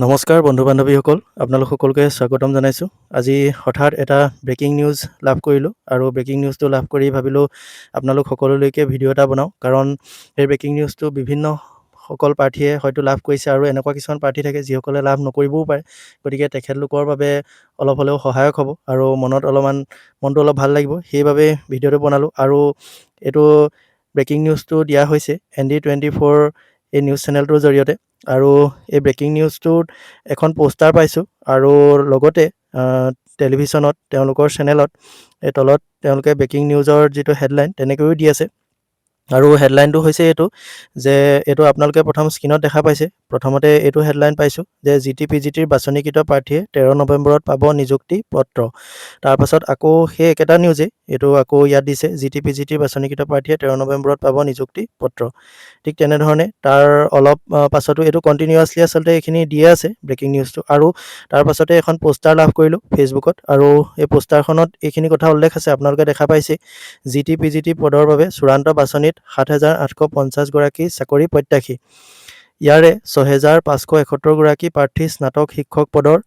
নমস্কাৰ বন্ধু বান্ধৱীসকল আপোনালোক সকলোকে স্বাগতম জনাইছোঁ। আজি হঠাৎ এটা ব্ৰেকিং নিউজ লাভ কৰিলোঁ আৰু ব্ৰেকিং নিউজটো লাভ কৰি ভাবিলোঁ আপোনালোক সকলোলৈকে ভিডিঅ' এটা বনাওঁ। কাৰণ সেই ব্ৰেকিং নিউজটো বিভিন্ন সকল প্ৰাৰ্থীয়ে হয়তো লাভ কৰিছে আৰু এনেকুৱা কিছুমান প্ৰাৰ্থী থাকে যিসকলে লাভ নকৰিবও পাৰে। গতিকে তেখেতলোকৰ বাবে অলপ হ'লেও সহায়ক হ'ব আৰু মনত অলপমান মনটো অলপ ভাল লাগিব। সেইবাবে ভিডিঅ'টো বনালোঁ আৰু এইটো ব্ৰেকিং নিউজটো দিয়া হৈছে এন ডি টুৱেণ্টি ফ'ৰ এই নিউজ চেনেলটোৰ জৰিয়তে। আৰু এই ব্ৰেকিং নিউজটোত এখন পোষ্টাৰ পাইছোঁ আৰু লগতে টেলিভিশ্যনত তেওঁলোকৰ চেনেলত এই তলত তেওঁলোকে ব্ৰেকিং নিউজৰ যিটো হেডলাইন তেনেকৈও দি আছে। আৰু হেডলাইনটো হৈছে এইটো যে এইটো আপোনালোকে প্ৰথম স্ক্ৰীণত দেখা পাইছে। প্ৰথমতে এইটো হেডলাইন পাইছোঁ যে জি টি পি জি টিৰ বাছনিকৃত প্ৰাৰ্থীয়ে তেৰ নৱেম্বৰত পাব নিযুক্তি পত্ৰ। তাৰপাছত আকৌ সেই একেটা নিউজেই এইটো আকৌ ইয়াত দিছে জি টি পি জি টিৰ বাছনিকৃত প্ৰাৰ্থীয়ে তেৰ নৱেম্বৰত পাব নিযুক্তি পত্ৰ। ঠিক তেনেধৰণে তাৰ অলপ পাছতো এইটো কণ্টিনিউৱাছলি আচলতে এইখিনি দিয়ে আছে ব্ৰেকিং নিউজটো আৰু তাৰ পাছতে এখন পোষ্টাৰ লাভ কৰিলোঁ ফেচবুকত আৰু এই পোষ্টাৰখনত এইখিনি কথা উল্লেখ আছে আপোনালোকে দেখা পাইছে। G T P G T পদৰ বাবে চূড়ান্ত বাছনিত সাত হাজাৰ আঠশ পঞ্চাছগৰাকী চাকৰি প্ৰত্যাশী। ইয়াৰে ছহেজাৰ পাঁচশ এসত্তৰগৰাকী প্ৰাৰ্থী স্নাতক শিক্ষক পদৰ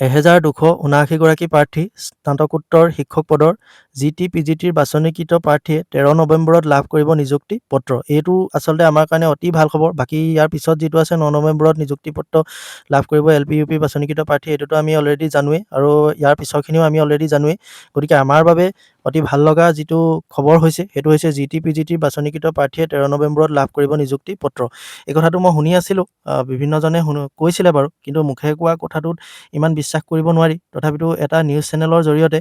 এহেজাৰ দুশ ঊনাশীগৰাকী প্ৰাৰ্থী স্নাতকোত্তৰ শিক্ষক পদৰ জি টি পি জি টিৰ বাছনিকৃত প্ৰাৰ্থীয়ে তেৰ নৱেম্বৰত লাভ কৰিব নিযুক্তি পত্ৰ। এইটো আচলতে আমাৰ কাৰণে অতি ভাল খবৰ। বাকী ইয়াৰ পিছত যিটো আছে ন নৱেম্বৰত নিযুক্তি পত্ৰ লাভ কৰিব এল পি ইউ পি বাছনিকৃত প্ৰাৰ্থী এইটোতো আমি অলৰেডি জানোৱেই। আৰু ইয়াৰ পিছৰখিনিও আমি অলৰেডি জানোৱেই। গতিকে আমাৰ বাবে অতি ভাল লগা যিটো খবৰ হৈছে সেইটো হৈছে জি টি পি জি টিৰ বাছনিকৃত প্ৰাৰ্থীয়ে তেৰ নৱেম্বৰত লাভ কৰিব নিযুক্তি পত্ৰ। এই কথাটো মই শুনি আছিলোঁ বিভিন্নজনে শুন কৈছিলে বাৰু কিন্তু মুখে কোৱা কথাটোত ইমান বিশ্বাস কৰিব নোৱাৰি। তথাপিতো এটা নিউজ চেনেলৰ জৰিয়তে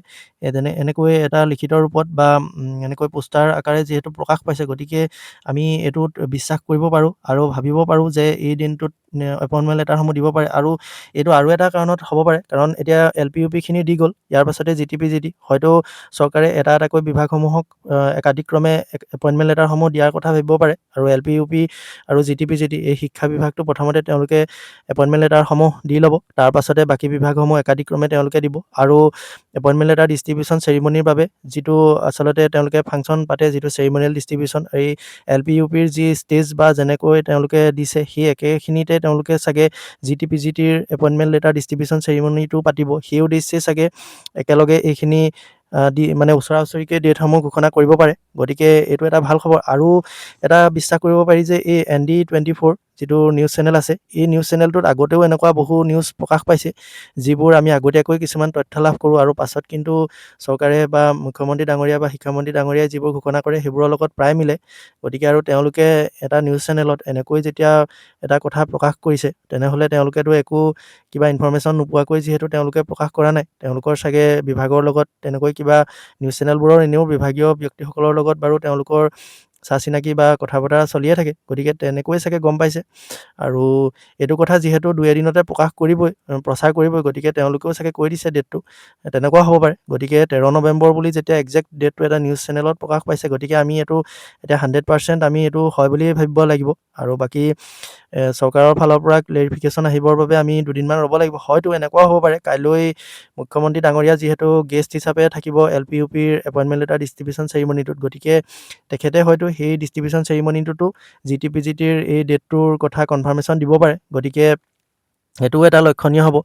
যেনে এনেকৈ এটা লিখিত ৰূপত বা এনেকৈ পোষ্টাৰ আকাৰে যিহেতু প্ৰকাশ পাইছে গতিকে আমি এইটোত বিশ্বাস কৰিব পাৰোঁ আৰু ভাবিব পাৰোঁ যে এই দিনটোত এপইণ্টমেণ্ট লেটাৰসমূহ দিব পাৰে। আৰু এইটো আৰু এটা কাৰণত হ'ব পাৰে, কাৰণ এতিয়া এল পি ইউ পিখিনি দি গ'ল, ইয়াৰ পাছতে G T P G T হয়তো চৰকাৰে এটা এটাকৈ বিভাগসমূহক একাধিক্ৰমে এপইণ্টমেণ্ট লেটাৰসমূহ দিয়াৰ কথা ভাবিব পাৰে। আৰু এল পি ইউ পি আৰু G T P G T এই শিক্ষা বিভাগটো প্ৰথমতে তেওঁলোকে এপইণ্টমেণ্ট লেটাৰসমূহ দি ল'ব, তাৰ পাছতে বাকী বিভাগসমূহ একাধিক্ৰমে তেওঁলোকে দিব। আৰু এপইণ্টমেণ্ট লেটাৰ ডিষ্ট্ৰিবিউশ্যন চেৰিমনিৰ বাবে যিটো আচলতে তেওঁলোকে ফাংচন পাতে, যিটো চেৰিমনিয়েল ডিষ্ট্ৰিবিউশ্যন এই এল পি ইউ পিৰ যি ষ্টেজ বা যেনেকৈ তেওঁলোকে দিছে, সেই একেখিনিতে তেওঁলোকে চাগে জি টি পি জি টিৰ এপইণ্টমেণ্ট লেটাৰ ডিষ্ট্ৰিবিউশ্যন চেৰিমনিটো পাতিব। সেই উদ্দেশ্যে চাগে একেলগে এইখিনি দি মানে ওচৰা ওচৰিকৈ ডেটসমূহ ঘোষণা কৰিব পাৰে। গতিকে এইটো এটা ভালো খবৰ। আৰু এটা বিশ্বাস কৰিব পাৰি যে এই এন ডি টুৱেণ্টি ফ'ৰ যিটো নিউজ চেনেল আছে এই নিউজ চেনেলটোত আগতেও এনেকুৱা বহু নিউজ প্ৰকাশ পাইছে যিবোৰ আমি আগতীয়াকৈ কিছুমান তথ্য লাভ কৰোঁ আৰু পাছত কিন্তু চৰকাৰে বা মুখ্যমন্ত্ৰী ডাঙৰীয়া বা শিক্ষামন্ত্ৰী ডাঙৰীয়াই যিবোৰ ঘোষণা কৰে সেইবোৰৰ লগত প্ৰায় মিলে। গতিকে আৰু তেওঁলোকে এটা নিউজ চেনেলত এনেকৈ যেতিয়া এটা কথা প্ৰকাশ কৰিছে তেনেহ'লে তেওঁলোকেতো একো কিবা ইনফৰ্মেশ্যন নোপোৱাকৈ যিহেতু তেওঁলোকে প্ৰকাশ কৰা নাই তেওঁলোকৰ চাগে বিভাগৰ লগত তেনেকৈ কিবা নিউজ চেনেলবোৰৰ এনেও বিভাগীয় ব্যক্তিসকলৰ লগত বাৰু তেওঁলোকৰ চা চিনাকি বা কথা বতৰা চলিয়ে থাকে। গতিকে তেনেকৈয়ে চাগে গম পাইছে। আৰু এইটো কথা যিহেতু দুই এদিনতে প্ৰকাশ কৰিবই প্ৰচাৰ কৰিবই গতিকে তেওঁলোকেও চাগে কৈ দিছে ডেটটো। তেনেকুৱা হ'ব পাৰে। গতিকে তেৰ নৱেম্বৰ বুলি যেতিয়া একজেক্ট ডেটটো এটা নিউজ চেনেলত প্ৰকাশ পাইছে গতিকে আমি এইটো এতিয়া হাণ্ড্ৰেড পাৰ্চেণ্ট আমি এইটো হয় বুলিয়ে ভাবিব লাগিব। আৰু বাকী চৰকাৰৰ ফালৰ পৰা ক্লেৰিফিকেশ্যন আহিবৰ বাবে আমি দুদিনমান ৰ'ব লাগিব। হয়তো এনেকুৱাও হ'ব পাৰে। কাইলৈ মুখ্যমন্ত্ৰী ডাঙৰীয়া যিহেতু গেষ্ট হিচাপে থাকিব এল পি ইউ পিৰ এপইণ্টমেণ্ট লেটাৰ ডিষ্ট্ৰিবিউশ্যন চেৰিমনিটোত। গতিকে তেখেতে হয়তো সেই ডিষ্ট্ৰিবিউশ্যন চেৰিমনিটোতো জি টি পি জি টিৰ এই ডেটটোৰ কথা কনফাৰ্মেশ্যন দিব পাৰে। গতিকে সেইটোও এটা লক্ষণীয় হ'ব।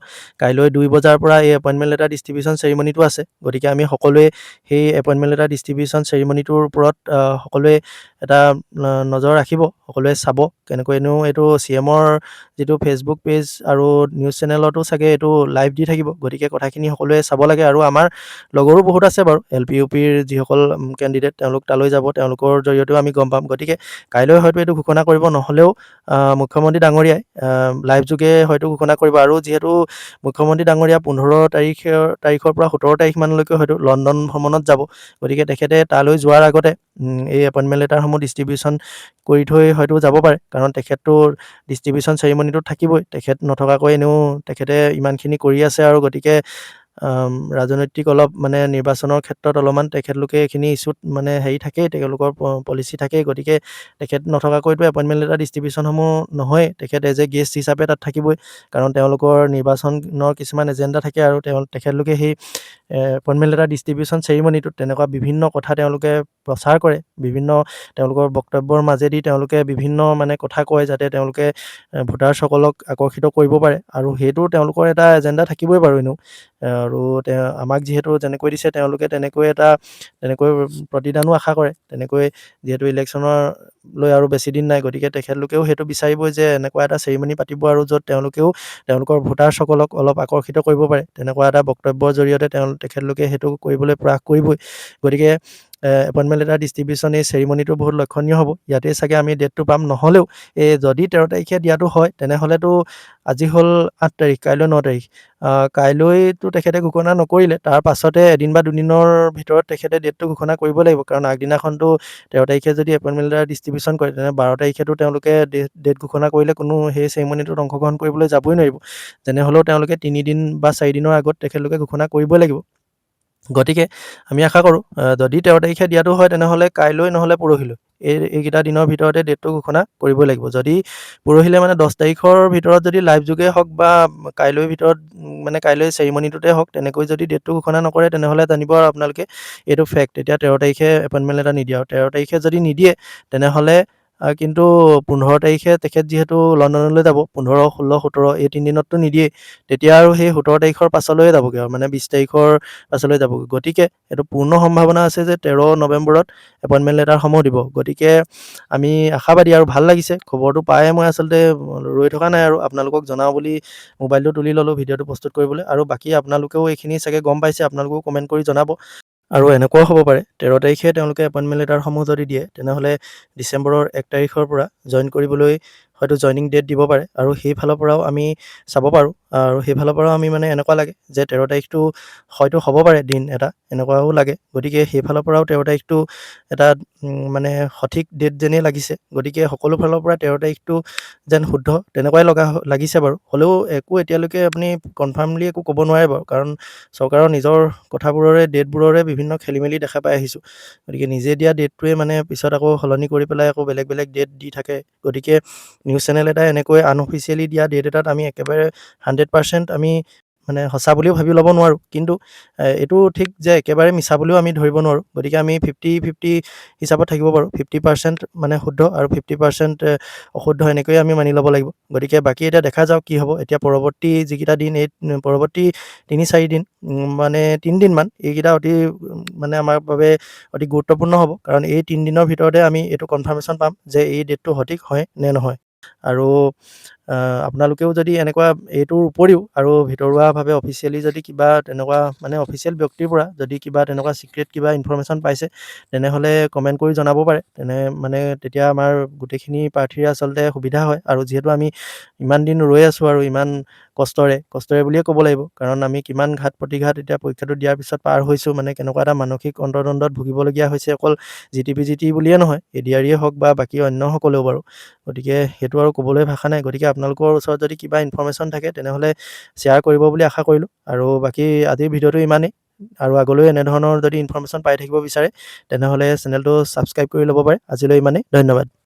কাইলৈ দুই বজাৰ পৰা এই এপইণ্টমেণ্ট লেটাৰ ডিষ্ট্ৰিবিউশ্যন চেৰিমনিটো আছে। গতিকে আমি সকলোৱে সেই এপইণ্টমেণ্ট লেটাৰ ডিষ্ট্ৰিবিউশ্যন চেৰিমনিটোৰ ওপৰত সকলোৱে এটা নজৰ ৰাখিব সকলোৱে চাব কেনেকৈনো এইটো চি এমৰ যিটো ফেচবুক পেজ আৰু নিউজ চেনেলতো চাগে এইটো লাইভ দি থাকিব। গতিকে কথাখিনি সকলোৱে চাব লাগে আৰু আমাৰ লগৰো বহুত আছে বাৰু। এল পি ইউ পিৰ যিসকল কেণ্ডিডেট তেওঁলোক তালৈ যাব তেওঁলোকৰ জৰিয়তেও আমি গম পাম। গতিকে কাইলৈ হয়তো এইটো ঘোষণা কৰিব নহ'লেও মুখ্যমন্ত্ৰী ডাঙৰীয়াই লাইভ যোগে হয়তো ঘোষণা কৰিব আৰু যিহেতু মুখ্যমন্ত্ৰী ডাঙৰীয়া পোন্ধৰ তাৰিখৰ তাৰিখৰ পৰা সোতৰ তাৰিখমানলৈকে হয়তো লণ্ডন ভ্ৰমণত যাব। গতিকে তেখেতে তালৈ যোৱাৰ আগতে এই এপইণ্টমেণ্ট লেটাৰসমূহ ডিষ্ট্ৰিবিউশ্যন কৰি থৈ হয়তো যাব পাৰে। কাৰণ তেখেতটো ডিষ্ট্ৰিবিউশ্যন চেৰিমনিটো থাকিবই। তেখেত নথকাকৈ এনেও তেখেতে ইমানখিনি কৰি আছে আৰু গতিকে ৰাজনৈতিক অলপ মানে নিৰ্বাচনৰ ক্ষেত্ৰত অলপমান তেখেতলোকে এইখিনি ইছ্যুত মানে হেৰি থাকেই তেওঁলোকৰ পলিচি থাকেই। গতিকে তেখেত নথকাকৈতো এপইণ্টমেণ্ট লেটাৰ ডিষ্ট্ৰিবিউশ্যনসমূহ নহয়েই তেখেত এজ এ গেষ্ট হিচাপে তাত থাকিবই। কাৰণ তেওঁলোকৰ নিৰ্বাচনৰ কিছুমান এজেণ্ডা থাকে আৰু তেওঁ, তেখেতলোকে সেই এপইণ্টমেণ্ট লেটাৰ ডিষ্ট্ৰিবিউশ্যন চেৰিমনিটোত তেনেকুৱা বিভিন্ন কথা তেওঁলোকে প্ৰচাৰ কৰে। বিভিন্ন তেওঁলোকৰ বক্তব্যৰ মাজেদি তেওঁলোকে বিভিন্ন মানে কথা কয় যাতে তেওঁলোকে ভোটাৰসকলক আকৰ্ষিত কৰিব পাৰে। আৰু সেইটো তেওঁলোকৰ এটা এজেণ্ডা থাকিবই বাৰু এনেও। আৰু তেওঁ আমাক যিহেতু যেনেকৈ দিছে তেওঁলোকে তেনেকৈ এটা তেনেকৈ প্ৰতিদানো আশা কৰে। তেনেকৈ যিহেতু ইলেকশ্যনৰ লৈ আৰু বেছিদিন নাই গতিকে তেখেতলোকেও সেইটো বিচাৰিবই যে এনেকুৱা এটা চেৰিমনি পাতিব আৰু য'ত তেওঁলোকেও তেওঁলোকৰ ভোটাৰসকলক অলপ আকৰ্ষিত কৰিব পাৰে। তেনেকুৱা এটা বক্তব্যৰ জৰিয়তে তেওঁ তেখেতলোকে সেইটো কৰিবলৈ প্ৰয়াস কৰিবই। গতিকে এপইণ্টমেণ্ট লেটাৰ ডিষ্ট্ৰিবিউশ্যন এই চেৰিমনিটো বহুত লক্ষণীয় হ'ব। ইয়াতেই চাগে আমি ডেটটো পাম। নহ'লেও এই যদি তেৰ তাৰিখে দিয়াটো হয় তেনেহ'লেতো আজি হ'ল আঠ তাৰিখ কাইলৈ ন তাৰিখ। কাইলৈতো তেখেতে ঘোষণা নকৰিলে তাৰ পাছতে এদিন বা দুদিনৰ ভিতৰত তেখেতে ডেটটো ঘোষণা কৰিব লাগিব। কাৰণ আগদিনাখনতো তেৰ তাৰিখে যদি এপইণ্টমেণ্ট লেটাৰ ডিষ্ট্ৰিবিউশ্যন কৰে তেনে বাৰ তাৰিখেতো তেওঁলোকে ডেট ঘোষণা কৰিলে কোনো সেই চেৰিমনিটোত অংশগ্ৰহণ কৰিবলৈ যাবই নোৱাৰিব। যেনেহ'লেও তেওঁলোকে তিনিদিন বা চাৰিদিনৰ আগত তেখেতলোকে ঘোষণা কৰিবই লাগিব। গতিকে আমি আশা কৰোঁ যদি তেৰ তাৰিখে দিয়াটো হয় তেনেহ'লে কাইলৈ নহ'লে পৰহিলৈ। এই এইকেইটা দিনৰ ভিতৰতে ডেটটো ঘোষণা কৰিবই লাগিব। যদি পৰহিলৈ মানে দহ তাৰিখৰ ভিতৰত যদি লাইভ যোগে হওক বা কাইলৈৰ ভিতৰত মানে কাইলৈ চেৰিমনিটোতে হওক তেনেকৈ যদি ডেটটো ঘোষণা নকৰে তেনেহ'লে জানিব আৰু আপোনালোকে এইটো ফেক্ট। এতিয়া তেৰ তাৰিখে এপইণ্টমেণ্ট এটা নিদিয়ে আৰু তেৰ তাৰিখে যদি নিদিয়ে তেনেহ'লে কিন্তু পোন্ধৰ তাৰিখে তেখেত যিহেতু লণ্ডনলৈ যাব পোন্ধৰ ষোল্ল সোতৰ এই তিনিদিনততো নিদিয়েই তেতিয়া আৰু সেই সোতৰ তাৰিখৰ পাছলৈয়ে যাবগৈ আৰু মানে বিছ তাৰিখৰ পাছলৈ যাবগৈ। গতিকে এইটো পূৰ্ণ সম্ভাৱনা আছে যে তেৰ নৱেম্বৰত এপইণ্টমেণ্ট লেটাৰসমূহ দিব। গতিকে আমি আশাবাদী আৰু ভাল লাগিছে খবৰটো পায়ে মই আচলতে ৰৈ থকা নাই আৰু আপোনালোকক জনাওঁ বুলি মোবাইলটো তুলি ল'লোঁ ভিডিঅ'টো প্ৰস্তুত কৰিবলৈ। আৰু বাকী আপোনালোকেও এইখিনি চাগে গম পাইছে আপোনালোকেও কমেণ্ট কৰি জনাব। আৰু এনেকুৱাও হ'ব পাৰে। তেৰ তাৰিখে তেওঁলোকে এপইণ্টমেণ্ট লেটাৰসমূহ যদি দিয়ে তেনেহ'লে ডিচেম্বৰৰ এক তাৰিখৰ পৰা জইন কৰিবলৈ হয়তো জইনিং ডেট দিব পাৰে আৰু সেইফালৰ পৰাও আমি চাব পাৰোঁ। আৰু সেইফালৰ পৰাও আমি মানে এনেকুৱা লাগে যে তেৰ তাৰিখটো হয়তো হ'ব পাৰে দিন এটা এনেকুৱাও লাগে। গতিকে সেইফালৰ পৰাও তেৰ তাৰিখটো এটা মানে সঠিক ডেট যেনেই লাগিছে গতিকে সকলো ফালৰ পৰা তেৰ তাৰিখটো যেন শুদ্ধ তেনেকুৱাই লগা লাগিছে বাৰু। হ'লেও একো এতিয়ালৈকে আপুনি কনফাৰ্মলি একো ক'ব নোৱাৰে বাৰু কাৰণ চৰকাৰৰ নিজৰ কথাবোৰৰে ডেটবোৰৰে বিভিন্ন খেলি মেলি দেখা পাই আহিছোঁ। গতিকে নিজে দিয়া ডেটটোৱে মানে পিছত আকৌ সলনি কৰি পেলাই আকৌ বেলেগ বেলেগ ডেট দি থাকে। গতিকে নিউজ চেনেল এটাই এনেকৈ আনঅফিচিয়েলি দিয়া ডেট এটাত আমি একেবাৰে হাণ্ড্ৰেড পাৰ্চেণ্ট আমি মানে সঁচা বুলিও ভাবি ল'ব নোৱাৰোঁ। কিন্তু এইটো ঠিক যে একেবাৰে মিছা বুলিও আমি ধৰিব নোৱাৰোঁ। গতিকে আমি ফিফটি ফিফটি হিচাপত থাকিব পাৰোঁ। ফিফটি পাৰ্চেণ্ট মানে শুদ্ধ আৰু ফিফটি পাৰ্চেণ্ট অশুদ্ধ এনেকৈয়ে আমি মানি ল'ব লাগিব। গতিকে বাকী এতিয়া দেখা যাওক কি হ'ব। এতিয়া পৰৱৰ্তী যিকেইটা দিন, এই, পৰৱৰ্তী তিনি চাৰিদিন মানে তিনিদিনমান এইকেইটা অতি মানে আমাৰ বাবে অতি গুৰুত্বপূৰ্ণ হ'ব। কাৰণ এই তিনিদিনৰ ভিতৰতে আমি এইটো কনফাৰ্মেশ্যন পাম যে এই ডেটটো সঠিক হয় নে নহয়। আৰু আপোনালোকেও যদি এনেকুৱা এইটোৰ উপৰিও আৰু ভিতৰুৱাভাৱে অফিচিয়েলি যদি কিবা তেনেকুৱা মানে অফিচিয়েল ব্যক্তিৰ পৰা যদি কিবা তেনেকুৱা ছিক্ৰেট কিবা ইনফৰ্মেশ্যন পাইছে তেনেহ'লে কমেণ্ট কৰি জনাব পাৰে। তেনে মানে তেতিয়া আমাৰ গোটেইখিনি প্ৰাৰ্থীৰে আচলতে সুবিধা হয়। আৰু যিহেতু আমি ইমান দিন ৰৈ আছোঁ আৰু ইমান কষ্টৰে কষ্টৰে বুলিয়ে ক'ব লাগিব। কাৰণ আমি কিমান ঘাট প্ৰতিঘাত এতিয়া পৰীক্ষাটো দিয়াৰ পিছত পাৰ হৈছোঁ মানে কেনেকুৱা এটা মানসিক অন্তৰ্দ্বন্দ্বত ভুগিবলগীয়া হৈছে অকল G T P G T বুলিয়ে নহয় এ ডি আৰিয়ে হওক বা বাকী অন্যসকলেও বাৰু। গতিকে সেইটো আৰু ক'বলৈ ভাষা নাই। গতিকে আপোনালোকৰ ওচৰত যদি কিবা ইনফৰ্মেশ্যন থাকে তেনেহ'লে শ্বেয়াৰ কৰিব বুলি আশা কৰিলোঁ। আৰু বাকী আজিৰ ভিডিঅ'টো ইমানেই। আৰু আগলৈও এনেধৰণৰ যদি ইনফৰ্মেশ্যন পাই থাকিব বিচাৰে তেনেহ'লে চেনেলটো ছাবস্ক্ৰাইব কৰি ল'ব পাৰে। আজিলৈ ইমানেই। ধন্যবাদ।